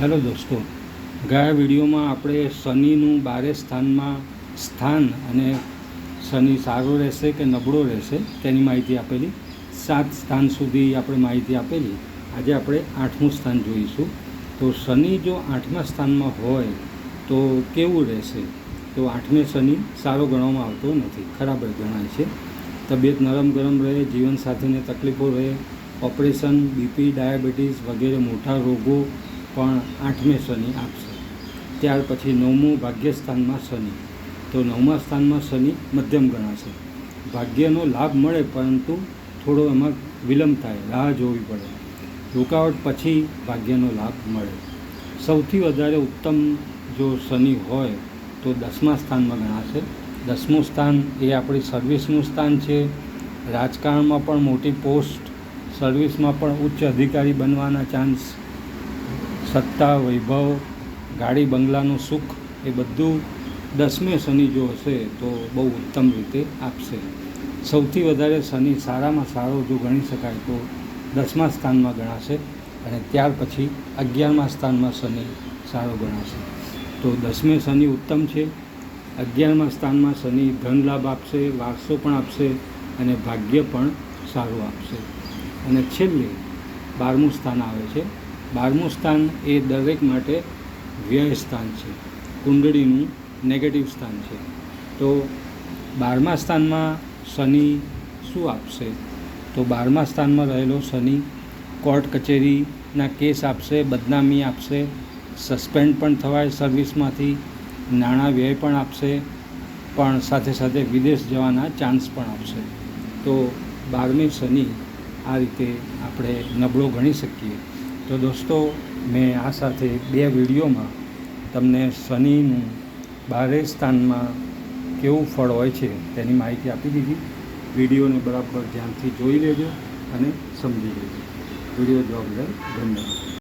Hello દોસ્તો, ગયા વિડીયોમાં આપણે શનિનું બારે સ્થાનમાં સ્થાન અને શનિ સારો રહેશે કે નબળો રહેશે તેની માહિતી આપેલી. સાત સ્થાન સુધી આપણે માહિતી આપેલી. આજે આપણે આઠમું સ્થાન જોઈશું. તો શનિ જો આઠમા સ્થાનમાં હોય તો કેવું રહેશે? તો આઠમે શનિ સારો ગણવામાં આવતો નથી. ખરાબ ગણાય છે. તબિયત નરમ ગરમ રહે જીવનસાથીને તકલીફો રહે, ઓપરેશન, બીપી, ડાયાબિટીસ વગેરે મોટા રોગો પણ આઠમે શનિ આપશે. ત્યાર પછી નવમું ભાગ્યસ્થાનમાં શનિ. તો નવમા સ્થાનમાં શનિ મધ્યમ ગણાશે. ભાગ્યનો લાભ મળે પરંતુ થોડો એમાં વિલંબ થાય, રાહ જોવી પડે. રોકાવટ પછી ભાગ્યનો લાભ મળે. સૌથી વધારે ઉત્તમ જો શનિ હોય, તો દસમા સ્થાનમાં ગણાશે. દસમું સ્થાન એ આપણી સર્વિસનું સ્થાન છે. રાજકારણમાં પણ મોટી પોસ્ટ, સર્વિસમાં પણ ઉચ્ચ અધિકારી બનવાના ચાન્સ સત્તા, વૈભવ, ગાડી, બંગલાનું સુખ, એ બધું દસમે શનિ જો હશે તો બહુ ઉત્તમ રીતે આપશે. સૌથી વધારે શનિ સારામાં સારો જો ગણી શકાય તો દસમા સ્થાનમાં ગણાશે અને ત્યાર પછી અગિયારમા સ્થાનમાં શનિ સારો ગણાશે. તો દસમે શનિ ઉત્તમ છે, અગિયારમા સ્થાનમાં શનિ ધન લાભ આપશે, વારસો પણ આપશે અને ભાગ્ય પણ સારું આપશે. અને છેલ્લે બારમું સ્થાન આવે છે બારમું સ્થાન એ દરેક માટે વ્યય સ્થાન છે. કુંડળીનું નેગેટિવ સ્થાન છે. તો બારમા સ્થાનમાં શનિ શું આપશે? તો બારમા સ્થાનમાં રહેલો શનિ કોર્ટ કચેરીના કેસ આપશે, બદનામી આપશે, સસ્પેન્ડ પણ થવાય સર્વિસમાંથી, નાણાં વ્યય પણ આપશે, પણ સાથે સાથે વિદેશ જવાના ચાન્સ પણ આપશે. તો બારમી શનિ આ રીતે આપણે નબળો ગણી શકીએ. તો દોસ્તો, મેં આ સાથે બે વિડીયોમાં તમને શનિનું બારે સ્થાનમાં કેવું ફળ હોય છે તેની માહિતી આપી દીધી. વિડીયોને બરાબર ધ્યાનથી જોઈ લેજો અને સમજી લેજો. વીડિયો બદલ ધન્યવાદ.